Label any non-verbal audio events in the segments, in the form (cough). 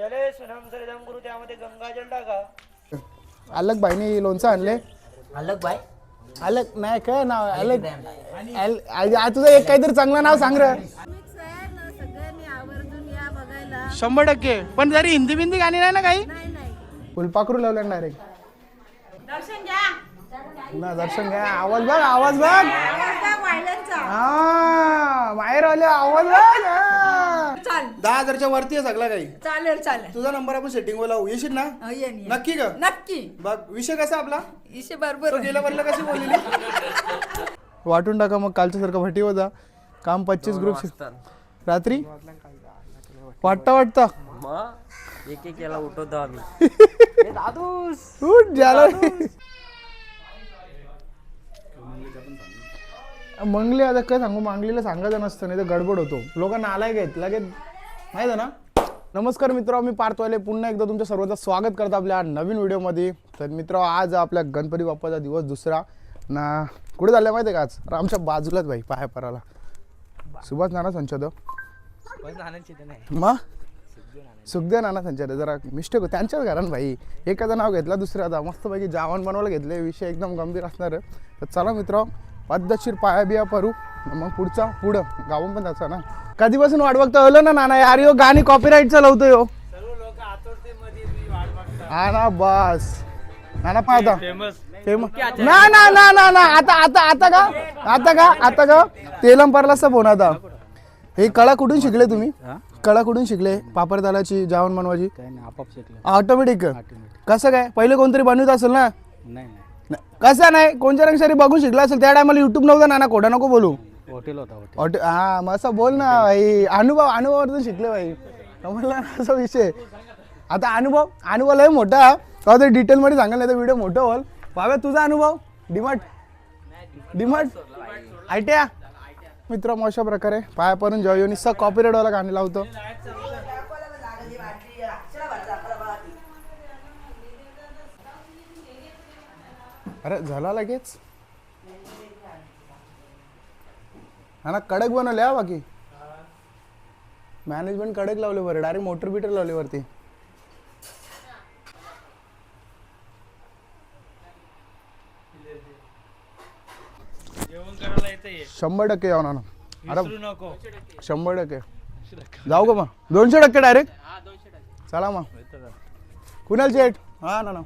जले सुनाम सरिदम गुरु त्यामध्ये गंगाजल टाका. अलग बाईने लोणचं आणले. अलग बाय अलग नाही काय नाव अलग? अल- तुझं एक काहीतरी चांगलं नाव सांग र. मिक्स आहे ना सगळ्यांनी आवर्जून या बघायला शंभर टक्के. पण जरी हिंदी बिंदी गाणी नाही ना काही? नाही नाही. फुलपाखरू लावलं डायरेक्ट दर्शन घ्या. ना दर्शन घ्या. आवाज बघ आवाज बघ. हा बाहेर आले आवाज बघ. हा. चाल. दहा हजारच्या वरती आहे सगळा काही. चालेल चालेल. तुझा नंबर आपण सेटिंग वर लावू. येशील ना? हो, येईन, येईन. नक्की का? नक्की. बघ विषय कसा आपला? इशे बरोबर गेल्या वरला कशी बोललेली वाटून टाका मग कालच्या सारखं भटी होता काम पच्चीस ग्रुप रात्री? वाटता वाटता. मग एक एक याला उठवतो आम्ही. (laughs) उठ मंगली आता काय सांगू? मांगलीला सांगायचं नसतं नाही तर गडबड होतो. लोकांना आलाय घेत लगेच माहिती आहे ना? नमस्कार मित्र मी पार्थवाले. पुन्हा एकदा तुमच्या सर्वांचं स्वागत करतो आपल्या नवीन व्हिडिओमध्ये. तर मित्र आज आपल्या गणपती बाप्पाचा दिवस दुसरा. ना कुठे झालं माहिती आहे का आज? आमच्या बाजूलाच भाई पाया पराला सुभाष नाना संचोदक मग सुखदेव नाना संचार जरा मिस्टेक हो त्यांच्याच घरान भाई एकाचं नाव घेतलं दुसऱ्याचा. मस्तपैकी जावण बनवायला घेतले विषय एकदम गंभीर असणार. तर चला मित्र पद्धतशीर पाया बिया परू मग पुढचा पुढं. गावून पण त्याचा ना. कधीपासून वाट बघता आलं ना नाना यार. यो गाणी कॉपीराईटचं लावतो यो. हा ना बस. नाना पाहता फेमस ना ना ना ना ना. आता आता आता का? आता का? आता का? तेलम परलाचा फोन आता. हे कळा कुठून शिकले तुम्ही? कळा कुठून शिकले? पापड दालाची जावण बनवायची? ऑटोमॅटिक कसं काय? पहिले कोणतरी बनवत असेल ना? नाही. कसं नाही? कोणत्या रंगसरी बघून शिकला असेल त्या टायमाला युट्यूब नव्हतं ना ना खोटा नको बोलू. हॉटेल होता हॉटेल. हा मग असं बोल ना भाई. अनुभव अनुभवावरून शिकले भाई. म्हणलं ना असा विषय. आता अनुभव अनुभव लय मोठा. का ते डिटेलमध्ये सांगाल नाही तर व्हिडिओ मोठं होल बाबा तुझा अनुभव? डिमार्ट? डिमार्ट? आयट्या? मित्र मग अशा प्रकारे. पाया पडून जेव्हा येऊन स कॉपीराईटवाला गाणी लावतो. अरे झाला लगेच? हा ना कडक बनवले हा बाकी. मॅनेजमेंट कडक लावले बरं डायरेक्ट मोटर बिटर लावले वरती. शंभर टक्के यावं ना अरे शंभर टक्के. जाऊ का मग? दोनशे टक्के डायरेक्ट चला मग. कुणाल चेट हा ना ना.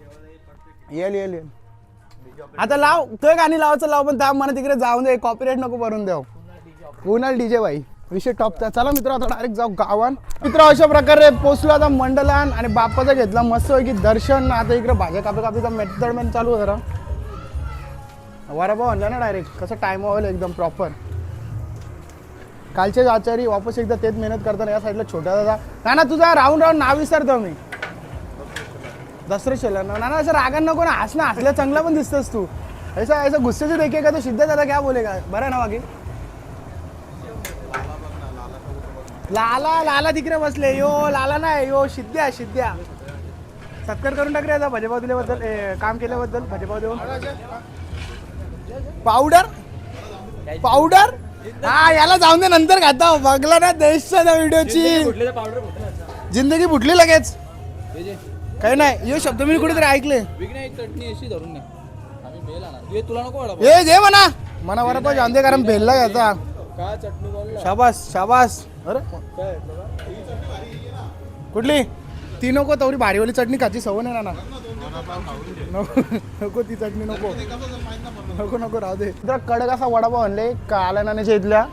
येईल येईल येईल. आता लाव तो गाणी लावायचं लाव पण त्या मला तिकडे जाऊन दे कॉपीराईट नको भरून द्याव कुणाल डीजे बाई विषय टॉपचा चला मित्र आता डायरेक्ट जाऊ गावान मित्र अशा प्रकारे पोचलो आता मंडलान आणि बाप्पाचा घेतला मस्त की दर्शन. आता इकडे भाज्या कापी कापीचा मेथड चालू जरा. वराभाव आणला ना डायरेक्ट कसं टाइम व्हावं एकदम प्रॉपर कालचेच आचारी वापस एकदा तेच मेहनत करताना या साईडला छोटा दादा. ना ना तुझा राहून राहून नाव विसरतो मी. दसरे शेला ना ना असं रागान नको ना हसणं? हसल्या चांगला पण दिसतोस तू. ऐसा ऐसा गुस्से से देखेगा तो सिद्धा दादा क्या बोलेगा बरं ना बाकी लाला लाला तिकडे बसले. यो लाला नाही. यो शिद्ध्या शिद्ध्या सत्कार करून टाक रे आता भजपाव दिल्याबद्दल. काम केल्याबद्दल भजपाव देऊन. पावडर? पावडर? हा याला जाऊन दे नंतर खाता. बघला ना देशच्या त्या व्हिडिओची. जिंदगी फुटली लगेच. काही नाही. यो शब्द मी कुठेतरी ऐकले. चटणी अशी धरून नाही आम्ही बेल आणा तुला नको वाढा ए दे म्हणा म्हणा. बरं पण जाऊन दे कारण चटणी बोलला? शाबास शाबास. अरे कुठली? ती नको तेवढी भारीवाली चटणी खाची सवय नाही ना नको नको ती चटणी नको. नको नको राहू दे. तर कडक असा वडापाव आणले काला नाण्याच्या इथल्या.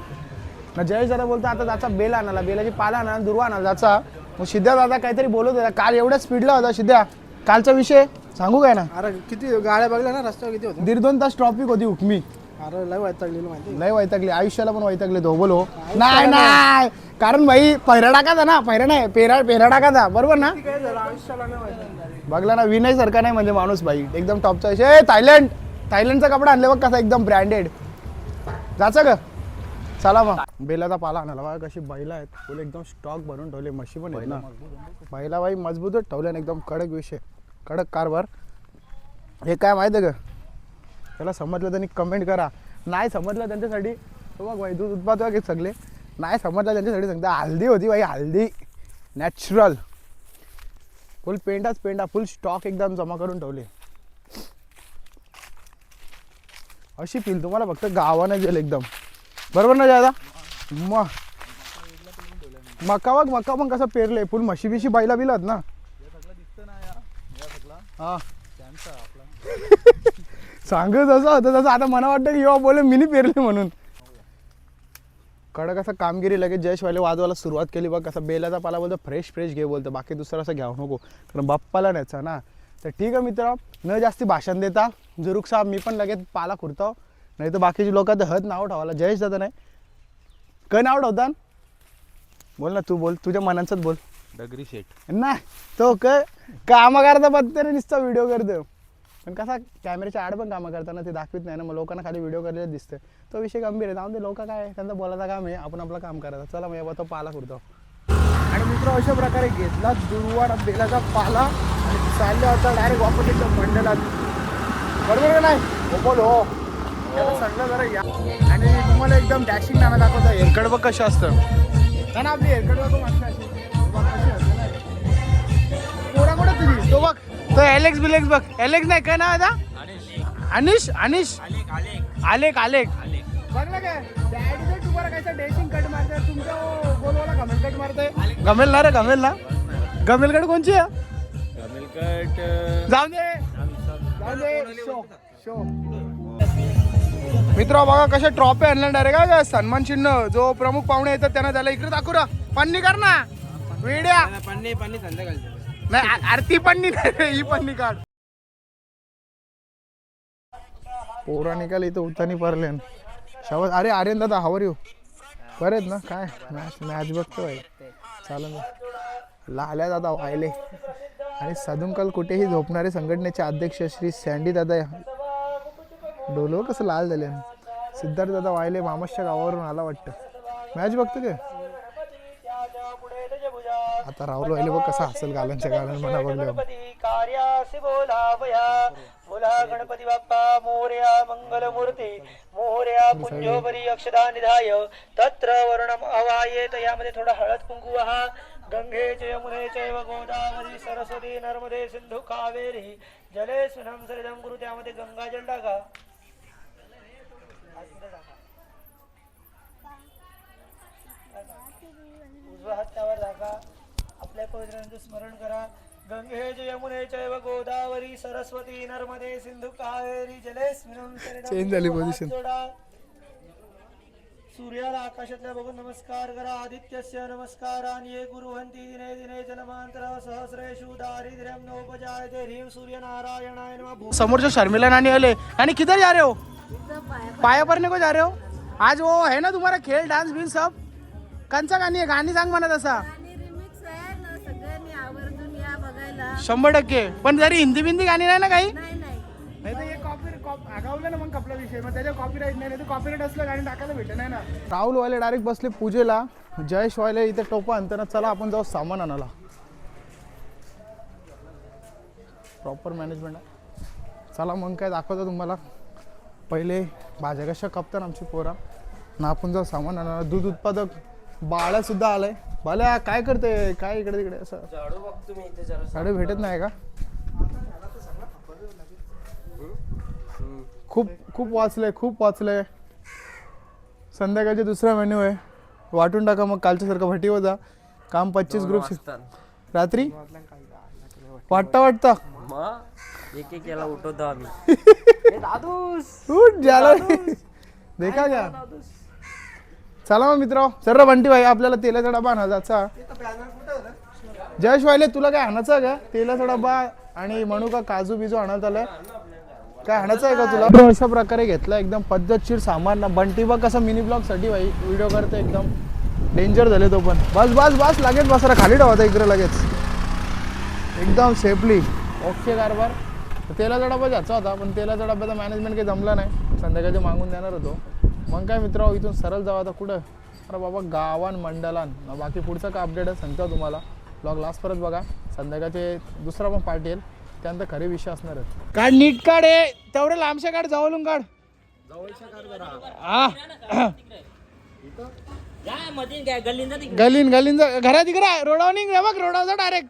ना जयेश दादा बोलतो आता त्याचा बेल आणाला बेलाची पाला आणा दुर्वा आणा त्याचा मग सिद्ध्या दादा काहीतरी बोलत होता. काल एवढ्या स्पीडला होता सिद्ध्या. कालचा विषय सांगू काय ना? अरे किती गाड्या बघल्या ना रस्त्यावर किती होते दीड दोन तास ट्रॉफिक होती हुकमी. अरे लय वैतागलेलं माहिती लय वैतागली. आयुष्याला पण वैतागले तो बोलो. नाही नाही. कारण भाई पहिरा टाकाचा ना? पहिरा नाही पेरा पेरा टाकाचा बरोबर ना? काय झालं आयुष्याला नाही वैतागलं. बघला ना विनय सारखा नाही म्हणजे माणूस भाई. एकदम टॉपचा विषय. ए, थायलंड थायलंडचा कपडा आणले बघ कसा एकदम ब्रँडेड जायचं का? चला मग. बेलाचा पाला आणाला बघा कशी बैला आहेत. फुल एकदम स्टॉक भरून ठेवले म्हशी पण आहेत ना. बैला बाई मजबूतच ठेवले ना एकदम कडक विषय. कडक कारभार. हे काय माहिती आहे का? त्याला समजलं त्यांनी कमेंट करा. नाही समजलं त्यांच्यासाठी. हो बघ भाई दूध उत्पादक आहेत सगळे. नाही समजलं त्यांच्यासाठी सांगता. हल्दी होती भाई हल्दी. नॅचरल फुल पेंडाच पेंडा फुल स्टॉक एकदम जमा करून ठेवले. अशी फील तुम्हाला फक्त गावाने गेलं एकदम. बरोबर ना दादा? मग. मका बघ मका पण कसं पेरले फुल म्हशी बिशी बायला बिलात ना. हा. सांगत असं होतं तसं आता मला वाटतं की येवा बोले मिनी पेरले म्हणून. कडक असं कामगिरी लगेच जयशवाले वाजवायला सुरुवात केली बघ कसं बेलाचा पाला बोलतो फ्रेश फ्रेश घे बोलतो बाकी दुसरा असं घ्यावं नको. कारण बाप्पाला न्यायचा ना. तर ठीक आहे मित्र न जास्ती भाषण देता. जरूक साहेब मी पण लगेच पाला खुरतो. नाही तर बाकीची लोक तर हद नाव ठेवायला. जयेश दादा नाही. काय नाव ठेवतात बोल ना तू बोल तुझ्या मनाचंच बोल. डगरी शेट नाही तो क कामं करता पत्त्याने नुसता व्हिडिओ करतो. पण कसा कॅमेऱ्याच्या आड पण कामं करताना ते दाखवित नाही ना मग लोकांना खाली व्हिडिओ करलेलं दिसतं तो विषय गंभीर आहे. जाऊन ते लोक काय त्यांचं बोलायचं काम आहे. आपण आपलं काम करायचं. चला मग याबा तो पाला करतो आणि मित्र अशा प्रकारे घेतला दुर्वाड बेलाचा पाला आणि चालले होता डायरेक्ट ऑपोजिटच्या मंडळात. बरोबर नाही? हो बोल हो. त्याला सांगलं जरा या. आणि तुम्हाला एकदम डॅशिंग नाणं दाखवता बघ कशा असतं. ना आपली हेरकड बघ मागच्या अशी. बघ कशी असते ना. पोरा कुठं तुझी. तो बघ. तो एलेक्स बिलेक्स बघ. एलेक्स नाही काय आहे आता अनिश. अनिश? आलेख आलेख बघ ना काय. डॅडीचं तुम्हाला कायचं डेशिंग कट मारताय. तुमच्या गोलवाला गमेल कट मारताय. गमेल ना रे गमेल ना. गमेल कट कोणची आहे? जाऊ दे. जाऊ दे. Show show. मित्र बघा कशा ट्रॉफी आणल्या डायरेक्ट का सन्मान चिन्ह. जो प्रमुख पाहुणे येतात त्यांना त्याला इकडे दाखवू रा पन्नी कर ना. वेड्या पाणी संध्याकाळचं. नाही आरती पन्नी नाही ही पन्नी काढ. पोरा निकाल इथं उतानी परले शाबास. अरे आर्यन दादा हावर येऊ बरेच ना? काय? मॅच मॅच बघतोय. चालेल ना लाल्या दादा वायले आणि सदुंकल कुठेही झोपणारे संघटनेचे अध्यक्ष श्री सँडी दादा डोलो कसं लाल झाले सिद्धार्थ दादा वायले मामाच्या गावावरून आला वाटतं. मॅच बघतो काय आता राहुल वायले बघ कसा हसल गालांच्या गालांना म्हणा बघलं गणपती कार्यासी बोलावया. बोला गणपती बाप्पा मोर्या मंगलमूर्ती मोर्या पुंजोबरी अक्षदा निधाय तत्र वर्णम अवायेत. यामध्ये थोडा हळद कुंकू हा गंगे च यमुने चैव गोदावरी. सरस्वती नर्मदे सिंधू कावेरी. जले सुनम सरिदम गुरु त्यामध्ये गंगाजल टाका उजव्या हातावर राखा आपल्या पवित्रांचं स्मरण करा गंगे च यमुने चैव गोदावरी सरस्वती नर्मदे सिंधू कावेरी जले स्मिरं सरिदं Change झाली हात position. जोडा. सूर्याला आकाशातल्या बघून नमस्कार करा. आदित्यस्य नमस्कारान. ये गुरुवंती दिने दिने जन्मांतर सहस्रेषु दारिद्र्यम नोपजायते. ह्रीं सूर्यनारायणाय नमः. भू- समोर जो शर्मिला नानी आले. आणि किधर जा रहे हो? पाया पाया पड़ने को जा रहे हो? आज वो है ना तुम्हारा खेल डांस बिन सब? कंचा गाणी आहे गाणी सांग म्हणत असा आणि रिमिक्स आहे ना सगळ्यांनी आवर्जून या बघायला. शंभर टक्के. पण जरी हिंदी बिंदी गाणी नाही ना काही? नाही नाही. नाही तर हे कॉपी आगावलं ना मग आपला विषय. मग त्याच्या कॉपीराईट नाही तर कॉपीराईट असलं गाणी टाकायला भेटेल नाही ना? राहुल वाले डायरेक्ट बसले पूजेला. जयेश वाले इथे टोपा आणताना चला आपण जाऊ सामान आणायला. प्रॉपर मॅनेजमेंट आहे. चला मग काय दाखवतो तुम्हाला. पहिले भाज्या कशा कापतात आमची पोरा. ना आपण जाऊ सामान आणायला. दूध उत्पादक बाळा सुद्धा आलाय. बाल्या काय करते काय इकडे तिकडे असं? झाडू बघतो मी इथे जरा. साडे भेटत नाही का? खूप वाचलंय खूप वाचलंय. संध्याकाळचे दुसरा मेन्यू आहे. वाटून टाका मग कालच्यासारखं भटी होता काम पच्चीस ग्रुप रात्री? वाटता. वाटता एक एक याला उठवतो आम्ही. (laughs) उठ झालं देखा क्या चला मग मित्र सर्व बंटी भाई आपल्याला तेलाचा डबा आणायचा. जयश वाहिले तुला काय आणायचं आहे का? तेलाचा डबा आणि म्हणू का काजू बिजू आणत आलाय. काय आणायचं आहे का तुला? अशा प्रकारे घेतला एकदम पद्धतशीर सामान ना बंटी बघ कसं मिनी ब्लॉगसाठी भाई व्हिडिओ करते एकदम. डेंजर झाले तो पण. बस बस बस लागेल बस रा खाली ठेवता इकडे लगेच. एकदम सेफली ओके कारभार. तेलाचा डबा घ्यायचा होता पण तेलाचा डब्याचा मॅनेजमेंट काही जमला नाही. संध्याकाळी मागून देणार होतो. मग काय मित्र इथून सरळ जाऊ आता कुठं? अरे बाबा गावान मंडलान. बाकी पुढचं काय अपडेट आहे सांगतो तुम्हाला. ब्लॉग लास्ट परत बघा. संध्याकाळचे दुसरा पण पार्टी येईल. त्यानंतर खरे विषय असणार काढ नीट काढ हे. तेवढे लांबशा काढ जवळून काढ. हा गलीन गलीन जा- घरात इकडे रोडावर निघ रे बघ रोडावर जा डायरेक्ट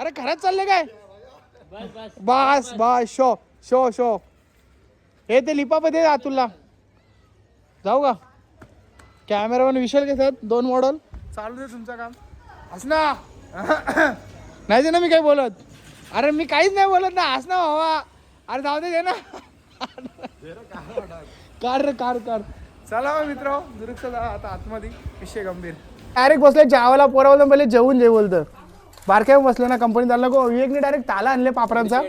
अरे खरंच चालले काय? बस बस शो शो शो. हे ते लिपापती आहे अतुलला जाऊ का? कॅमेरामॅन विशाल घेतात दोन मॉडल. चालू दे तुमचं काम. हस ना नाही दे ना मी काही बोलत. अरे मी काहीच नाही बोलत ना हस ना भावा. अरे जाऊ दे ना. कार रे कार कार चला मित्र दुरुस्त आता आतमध्ये. विषय गंभीर. डायरेक्ट बसले जेवायला पोरावलं पहिले जेवून जे बोलतं. बारक्या बसले ना कंपनीत आलं नको विवेकने डायरेक्ट ताला आणले पापरांचा.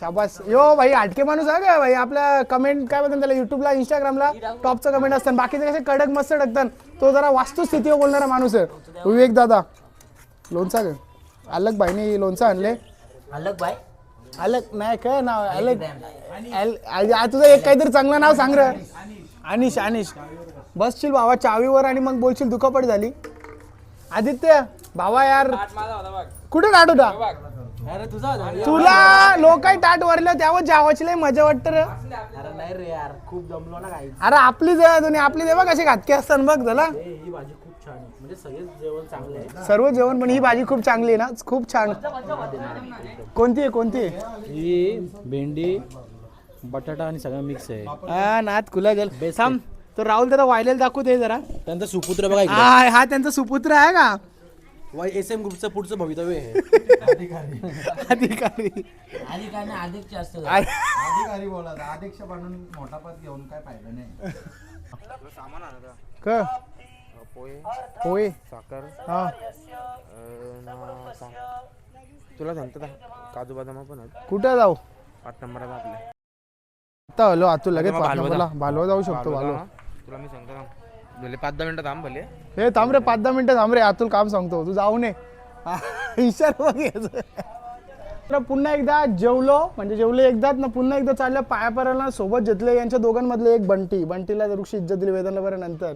शाबास. यो भाई आटके माणूस आहे का भाई. आपल्या कमेंट काय म्हणतात त्याला युट्यूबला इंस्टाग्रामला टॉपचं कमेंट असतात बाकीचे कसे कडक मस्त टाकतात तो जरा वास्तुस्थितीवर बोलणारा माणूस आहे. विवेक दादा लोणचा ग. अलग भाईने लोणचं आणले अलग बाय अलग नाही काय नाव अलग। अल- आ- तुझं एक काहीतरी चांगलं नाव सांग र। अनिश अनिश। बसशील भावा चावीवर आणि मग बोलशील दुखापट झाली. आदित्य भावा यार कुठे टाट होता अरे तुझा तुला लोक टाट वरलं त्यावर जावाची लय मजा वाटत रे. अरे नाही रे यार खूप जमलो ना काही. अरे आपली जे तुम्ही आपली देवा कशी घातकी असतात बघ झाला ही भाजी खूप छान आहे. म्हणजे सगळेच जेवण चांगले आहे सर्व जेवण पण ही भाजी खूप चांगली आहे ना. खूप छान. कोणती आहे कोणती आहे? ही भेंडी बटाटा आणि सगळं मिक्स आहे. हा नात कुला गेल थांब तो राहुल त्याचा वायलेल दाखवू दे जरा. त्यांचा सुपुत्र बघा हा हा त्यांचा सुपुत्र आहे का? एस एम ग्रुपचं पुढचं भवितव्य आहे. अधिकारी. आधी काय नाही अधिक जास्त अरे, अधिकारी बोला अध्यक्ष बनून मोठा पद घेऊन काय फायदा नाही. क? पोहे साखर हा. तुला सांगतो का काजू बदाम पण आहेत. कुठे जाऊ? पाच नंबरात आपल्या आता हॅलो आता लगेच पाच भालवा नंबरला. भालवा जाऊ शकतो बालवा. भालवा. तुला मी सांगतो का भले पाच दहा मिनिटं थांब भले हे थांब रे पाच दहा मिनिटं थांब रे आतुल काम सांगतो तू जाऊ नये इशारा बघ याचा. तर पुन्हा एकदा जेवलो म्हणजे जेवले एकदाच ना पुन्हा एकदा चाललं पायापरायला सोबत घेतले यांच्या दोघांमधले एक बंटी बंटीला ऋषी इज्जत दिली वेदनला बरं नंतर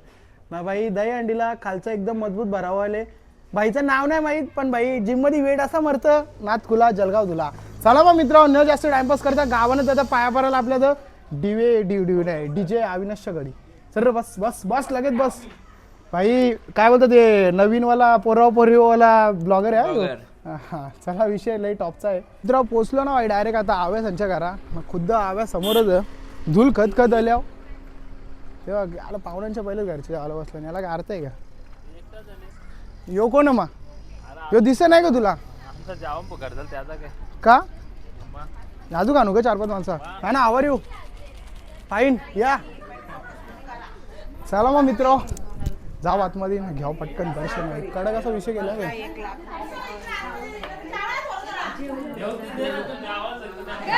ना भाई दही अंडीला खालचा एकदम मजबूत भरावा आले भाईचं नाव नाही माहीत पण भाई जिममध्ये वेट असा मरतं नाथ खुला जलगाव धुला चला मग मित्र न जास्त टाइमपास करता गावानं त्याचा पाया परायला आपल्या तर डिवे डी डी नाही डीजे अविनाशच्या गडी सर बस बस बस लगेच बस. भाई काय बोलतो ते नवीनवाला पोराव पोरीवाला ब्लॉगर आहे हा. हा चला विषय लई टॉपचा आहे. मित्र पोचलो ना भाई डायरेक्ट आता आव्या संच्या घरा. मग खुद्द आव्या समोरच आहे. धूल खत खत आल्या तेव्हा आला पाहुण्यांच्या पहिलेच घरचे आला बसला. याला काय अर्थ आहे का? यो कोण आहे मग? यो दिसत नाही का तुला? का? आणू का चार पाच माणसं? हा ना आवर येऊ. फाईन या. चला मग मित्र. जाऊ आतमध्ये ना घ्याव पटकन दर्शन कडक असा विषय केला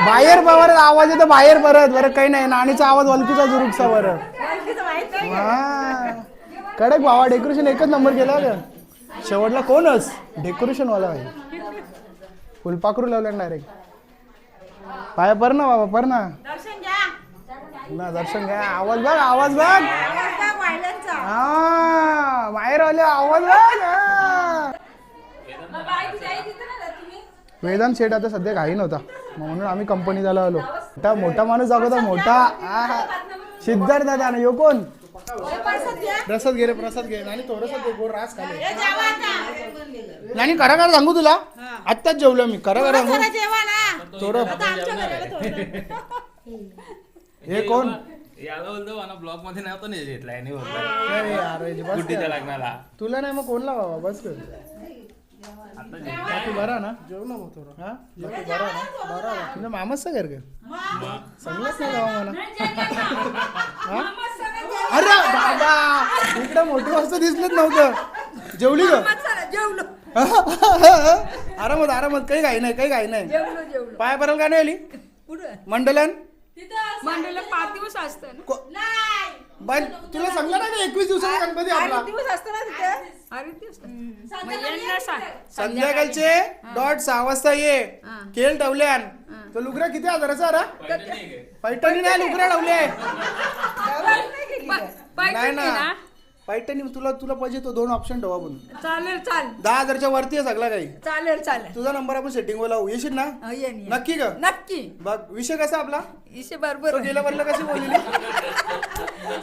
बाहेर बरं आवाज येतो बाहेर परत. बरं काही नाही नाणीचा आवाज वलकीचा जुरुकचा बरं. हा. कडक भावा डेकोरेशन एकच नंबर केला का शेवटला कोणच? डेकोरेशन वाला आहे. फुलपाखरू लावलं डायरेक्ट पाया पर ना बाबा पर ना. ना दर्शन घ्या. आवाज बघ आवाज बघ. हा बाहेर आले आवाज बघ. वेदांत शेठ आता सध्या घाई नव्हता. म्हणून आम्ही कंपनी झाला आलो. मोठा मोठा माणूस दाखवता मोठा. सिद्धार्थ दादा ना यो कोण? प्रसाद घे रे प्रसाद घे. आणि थोडस गोड रास खाले. आणि खरं खरं सांगू तुला? आत्ताच जेवलो मी. जेवा ना थोडं. (laughs) आता. हे कोण? याला बोलतो मला ब्लॉगमध्ये नव्हता नाही घेतलाय नाही अरे यार, हे बस गुड्डीच्या कर. लग्नाला. तुला नाही मग कोणला बाबा? बस कर. बाकी बरा ना? जेव ना मग थोडं. हा? बाकी बरा ना? बरा ना? तुझ्या मामाचं घर का सांगलंच नाही गावा मला हा? अरे बाबा! इकडं मोठी वस्तू दिसलंच नव्हतं. जेवली का आरामात आरामात. काही घाई नाही काही घाई नाही. पाय पराल का नाही आली? मंडलन? मंडळाला पाच दिवस असतं ना. को- बाई, तुला सांगलं ना एकवीस दिवसाचा गणपती आपला? दिवस असतो ना तिथे? अरे दिवस. मग यांना सांग संध्याकाळचे डॉट सहा वाजता ये. केल ठेवल्यान. तो लुगरा किती हजाराचा अरे पैठणी नाही लुगरा ठेवले नाही ना. पैठणी तुला तुला पाहिजे तो दोन ऑप्शन ठेवा आपण चालेल चालेल दहा हजारच्या वरती आहे सगळा काही. चालेल चालेल. तुझा नंबर आपण सेटिंग वर लावू. येशील ना? हो, येईन, येईन. नक्की का? नक्की. बघ विषय कसा आपला? इशे बरोबर तो गेल्या वरला कशी बोललेली?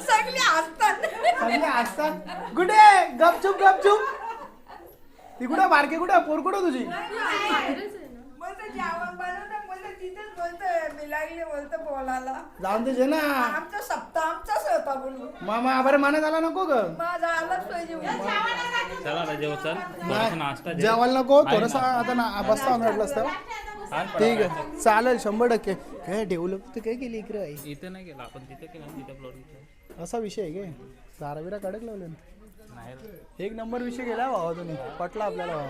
सगळे असतात चांगले असतात गुडे गपचूप गपचूप. ती कुठे बारके कुठे पोर कुठे तुझी? बोलतो जेवण बनवतं बोलतो तिथेच बोलतोय. मी लागले बोलतो बोलायला. जाऊन दे ना आमचा सप्ताह आमचाच होता बोलू मामा बरं माना झाला नको ग. माझा आलाच पाहिजे. चला आता जेव चल. थोडासा नाश्ता जेव. जेवायला नको थोडंसं आता ना बसता वाटलं असतं. आण ठीक आहे चालेल शंभर टक्के. काय डेव्हलप तर काय केली इकडे आई? इथे नाही गेला आपण तिथे केला तिथे फ्लोर असा विषय आहे काय? दाराबिरा कडक लावले नाही एक नंबर विषय गेला भावा तुम्ही. पटला आपल्याला भावा.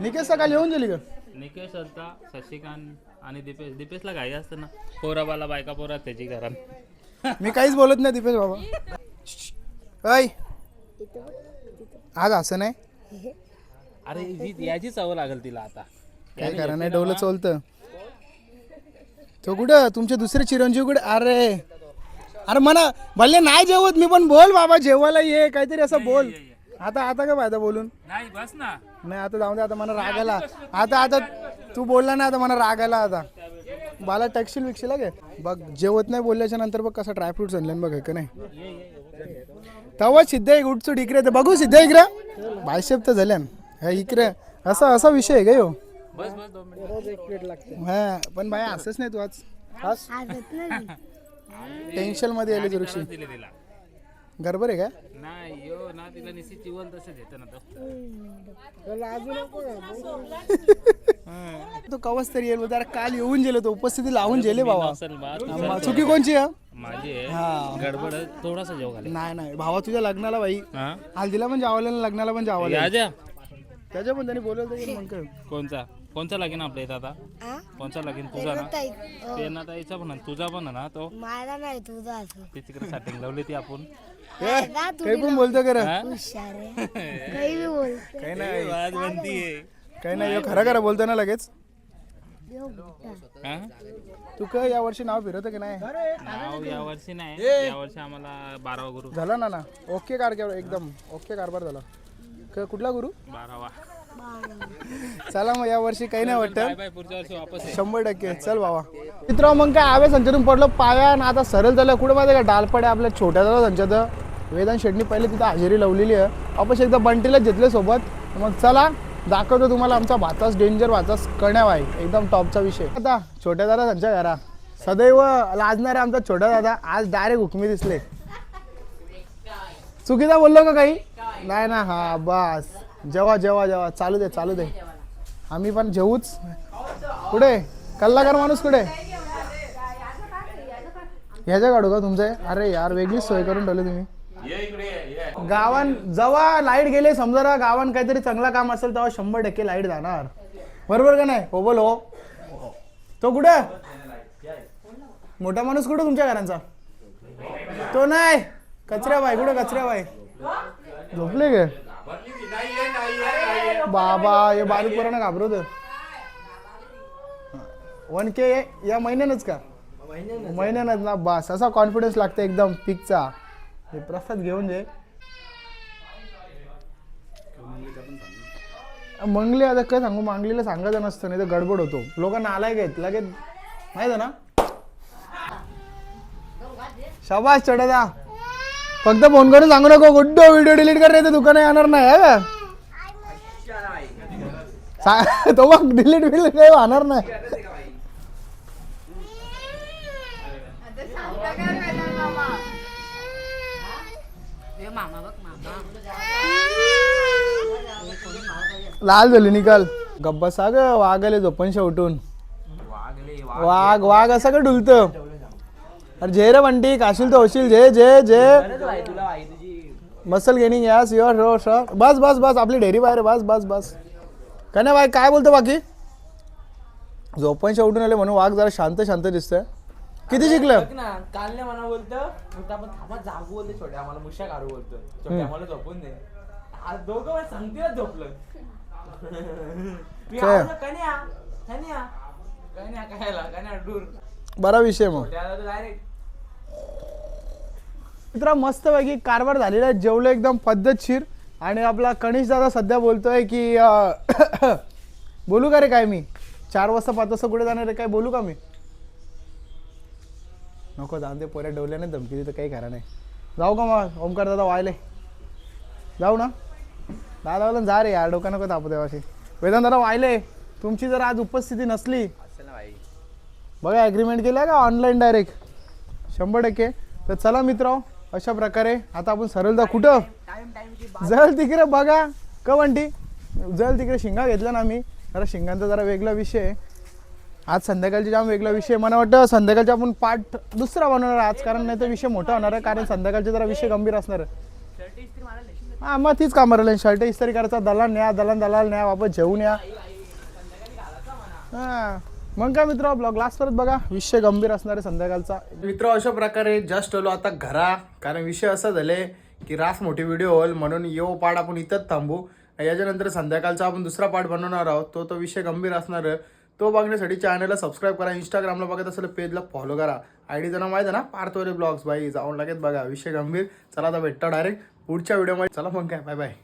निकेश सकाळी येऊन गेली का? निकेश होता शशिकांत आणि दीपेश दीपेशला घाई असतं ना. पोराबाला बायका पोरा त्याची घरात मी काहीच बोलत नाही दीपेश बाबा. ऐ. आज असं नाही. अरे ही याची चव लागेल तिला आता. काय करा नाही डोलं चोलतं. तो कुठं? तुमचे दुसरे चिरंजीव कुठे? अरे. अरे म्हणा भले नाही जेवत मी पण बोल बाबा जेवायला ये काहीतरी असं बोल. आता आता काय फायदा बोलून? नाही बस ना. नाही आता जाऊन दे आता मला रागायला आता आता तू बोलला ना आता मला रागायला आता. मला टॅक्शील विकशील गे बघ जेवत नाही बोलल्याच्या नंतर बघ कसं ड्रायफ्रुट्स आणले बघ का नाही? तेव्हा सिद्ध एक उठसूट इकडे तर बघू सिद्ध इकडे. बायशेप तर झाल्या हा इकडे. असा असा विषय आहे का ह्यो बस बस दोन मिनिट. हा पण बाय असंच नाही तू आज. आज? टेन्शनमध्ये आली तुरुक्षी गडबड आहे का? नाही यो ना तिला निश्चित चिवल तसं. देतं ना तो तो कवच तरी येईल जरा काल येऊन गेलो तो उपस्थिती लावून गेले बाबा आम्हा- चुकी कोणची हा माझी आहे. हा. गडबड आहे, थोडासा जेव घाले नाही नाही भावा तुझ्या लग्नाला बाई. हा? हल्दीला पण जावलं लग्नाला पण जावलं या जा त्याच्या पण त्यांनी बोलवलं तर मग काय. कोणचा? कोणचा लागेन आपल्या इथं आता? कोणचा लागेन? तुझा ना? ते ना ताईचा पण आहे, तुझा पण आहे ना तो? मला नाही तुझा असं ती तिकडे सेटिंग लावली ती आपण. काही पण बोलतो आहे. (laughs) काही बी बोल काही नाही. आज म्हणतीये काही नाही ह्यो खरं खरं बोलतो ना लगेच. हा? तू काय या वर्षी नाव फिरवतं की नाही? नाव या वर्षी नाही. या वर्षी आम्हाला बारावा गुरु. झाला ना ना. ओके कार एकदम. ओके कारभार झाला. क- कुठला गुरु? बारावा. (laughs) चला मग या वर्षी काही नाही वाटतं. शंभर टक्के. चल बाबा. मित्र मग काय आवे संचातून पडलं. पाया आणि आता सरळ झालं. कुठं माहिती का? डालपड्या आपल्या छोट्या झाला संचात वेदांत शेटणी पहिले तिथं हजेरी लावलेली आहे. वापस एकदा बंटीलाच घेतले सोबत. मग चला दाखवतो तुम्हाला आमचा भातास डेंजर भातास कण्याव आहे एकदम टॉपचा विषय. आता छोट्या दादा त्यांच्या घरा सदैव लाजणारे आमचा छोटा दादा आज डायरेक्ट हुकमी दिसले. चुकीचा बोललो का काही? नाही ना? हा बस. जेवा जेवा जेवा चालू दे चालू दे. आम्ही पण जेवूच कुठे? कल्लाकार माणूस कुठे? ह्याच्या काढू का तुमचे? अरे यार वेगळीच सोय करून ठेवली तुम्ही. गावान जेव्हा लाइट गेले समजा ना गावान काहीतरी चांगला काम असेल तेव्हा शंभर टक्के लाइट जाणार. बरोबर का नाही? हो बोल हो. तो कुठे? मोठा माणूस कुठे तुमच्या घरांचा? तो नाही. कचऱ्या बाई कुठे कचऱ्या बाई झोपले गे बाबा हे बारीक पोरांना घाबरवत वन के या महिन्यानंच का? महिन्यानंच. ना? बस असा कॉन्फिडन्स लागतो एकदम पिकचा. हे प्रसाद घेऊन जे मंगली आता काय सांगू? मांगलीला सांगायचं नसतं नाही तर गडबड होतो. लोक नालायक आहेत लगेच. माहीत आहे ना? शाबास चढा फक्त फोन करून सांगू नको गुड्डो व्हिडिओ डिलीट कर रे तर दुकान येणार नाही का? सा- तो मग डिलीट बिलीट काही होणार नाही. लाल झाली निकाल. गप्पा साग वाघाले झोपणशा उठून वाघ वाघ असं का डुलत? अरे जे रे बंटी काशील तो होशील जे जे जे. मसल गेनिंग यास युअर रो सर बस बस बस आपली डेअरी बाहेर बस बस बस. काय नाही बाई काय बोलतो बाकी? झोपणशा उठून आले म्हणून वाघ जरा शांत शांत दिसतंय. किती शिकलं? काल नाही बोलतं मग आपण जागू बोलते आम्हाला मुशा काढू बोलतो. आम्हाला झोपून दे. आज दोघं मला सांगतील झोपलं. कन्या कन्या. कन्या कन्या दूर. बरा विषय मग. तर डायरेक्ट मित्रा मस्तपैकी कारभार झालेला आहे. जेवलं एकदम पद्धतशीर. आणि आपला कनिष दादा सध्या बोलतोय की अं, (coughs) बोलू का रे काय मी? चार वाजता पाच वाजता कुठे जाणार काय? बोलू का मी? नको जाऊन ते पोऱ्या डोल्याने धमकी तर काही खरा नाही. जाऊ का मग? ओमकार दादा वायले. जाऊ ना. दादा बोला जा रे यार डोकं नको तापू देवाशी. वेदांत दादा वाहिले तुमची जर आज उपस्थिती नसली बघा ॲग्रीमेंट केलं का? ऑनलाईन डायरेक्ट शंभर टक्के. तर चला मित्र अशा प्रकारे आता आपण सरळदा कुठं? जल तिकडे बघा. क म्हणती जल तिकडे शिंगा घेतला ना आम्ही. जरा शिंगांचा जरा वेगळा विषय आहे. आज संध्याकाळची जाम वेगळा विषय आहे. मला वाटतं संध्याकाळचा आपण पाठ दुसरा बनवणार आज कारण नाही तर विषय मोठा होणार आहे. कारण संध्याकाळचे जरा विषय गंभीर असणार हां हा मग तीच कामं राहिलं. शर्ट इस्त्री करायचा दलाल न्या दलाल दलाल न्या वापस जेवून या. हा. मग काय मित्र ब्लॉग लास्ट परत बघा. विषय गंभीर असणार आहे संध्याकाळचा. मित्र अशा प्रकारे जस्ट आलो आता घरा. कारण विषय असा झाले की रास मोठी व्हिडिओ होईल म्हणून यो पाठ आपण इथंच थांबू. याच्यानंतर संध्याकाळचा आपण दुसरा पार्ट बनवणार आहोत. तो तो विषय गंभीर असणार आहे. तो बघण्यासाठी चॅनलला सबस्क्राईब करा. इंस्टाग्रामला बघत असेल पेजला फॉलो करा. आय डी जणं माहिती आहे ना? पार्थवरे ब्लॉग्स बाई जाऊन लगेच बघा. विषय गंभीर. चला आता भेटता डायरेक्ट पुढच्या व्हिडिओमध्ये चला मग काय. Bye bye